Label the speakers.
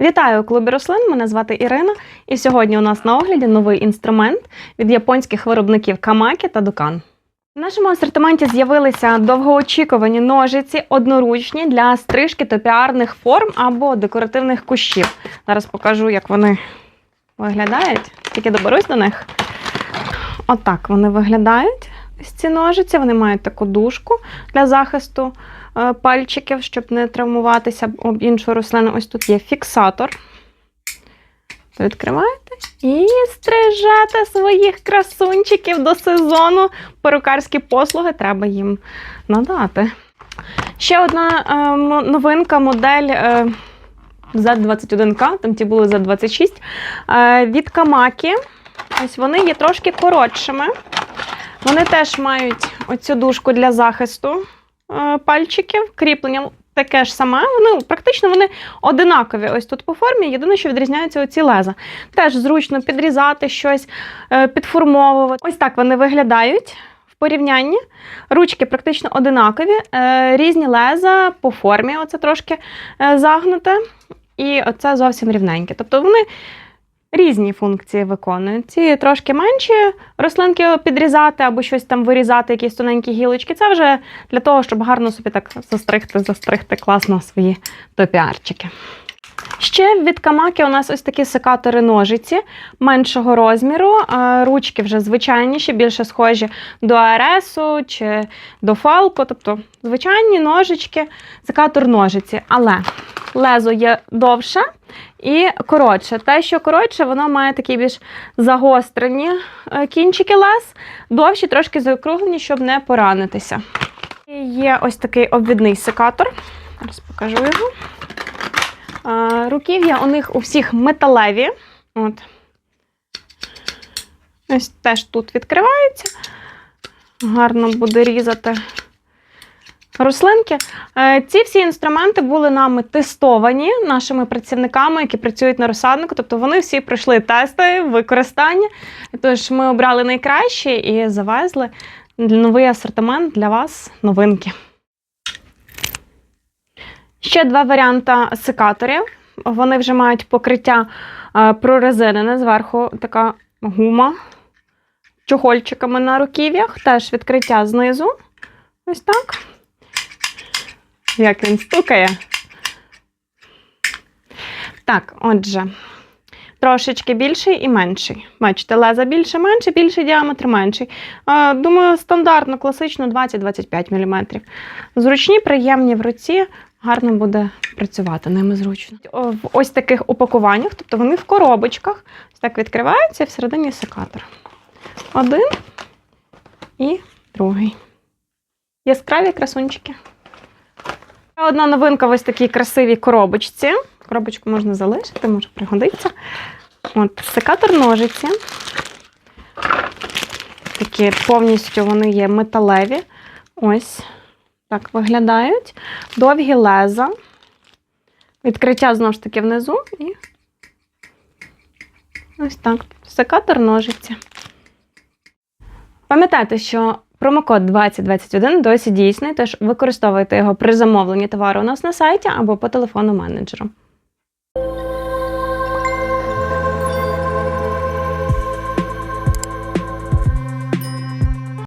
Speaker 1: Вітаю клубі рослин. Мене звати Ірина. І сьогодні у нас на огляді новий інструмент від японських виробників Камакі та Дукан. В нашому асортименті з'явилися довгоочікувані ножиці одноручні для стрижки топіарних форм або декоративних кущів. Зараз покажу, як вони виглядають. Тільки доберусь до них. Отак вони виглядають. Ось ці ножиці. Вони мають таку дужку для захисту е, пальчиків, щоб не травмуватися об іншу рослину. Ось тут є фіксатор. Відкриваєте і стрижете своїх красунчиків до сезону. Перукарські послуги треба їм надати. Ще одна е, новинка, модель е, Z21K, там ті були Z26, е, від Камакі. Ось вони є трошки коротшими. Вони теж мають оцю дужку для захисту е, пальчиків, кріплення таке ж саме. Вони практично вони одинакові ось тут по формі. Єдине, що відрізняються оці леза. Теж зручно підрізати щось, е, підформовувати. Ось так вони виглядають порівнянні. Ручки практично одинакові, е, різні леза по формі. Оце трошки загнуте. І оце зовсім рівненьке. Тобто вони різні функції виконують. Ці трошки менші рослинки підрізати або щось там вирізати, якісь тоненькі гілочки. Це вже для того, щоб гарно собі так застригти, застригти класно свої топіарчики. Ще від камаки у нас ось такі секатори ножиці меншого розміру. Ручки вже звичайніші, більше схожі до аресу чи до фалко, тобто звичайні ножички, секатор ножиці. Але лезо є довше і коротше. Те, що коротше, воно має такі більш загострені е, кінчики лез, довші, трошки заокруглені, щоб не поранитися. І Є ось такий обвідний секатор. Зараз покажу його. Руків'я у них у всіх металеві. От. Ось теж тут відкривається. Гарно буде різати рослинки. Е, Ці всі інструменти були нами тестовані нашими працівниками, які працюють на розсаднику. Тобто вони всі пройшли тести використання. Тож ми обрали найкращі і завезли новий асортимент для вас новинки. Ще два варіанти секаторів. Вони вже мають покриття е, прорезинене, зверху така гума чохольчиками на руків'ях, теж відкриття знизу. Ось так. Як він стукає. Так, отже, трошечки більший і менший. Бачите, леза більше, менше, більший діаметр менший. Думаю, стандартно, класично 20-25 мм. Зручні, приємні в руці, гарно буде працювати ними зручно. В ось таких упакуваннях, тобто вони в коробочках, так відкриваються і всередині секатор. Один і другий. Яскраві красунчики. Одна новинка в ось такій красивій коробочці. Коробочку можна залишити, може пригодиться. От, секатор ножиці. Такі повністю вони є металеві. Ось так виглядають. Довгі леза. Відкриття знову ж таки внизу і ось так. Секатор ножиці. Пам'ятайте, що промокод 2021 досі дійсний, тож використовуйте його при замовленні товару у нас на сайті або по телефону менеджеру.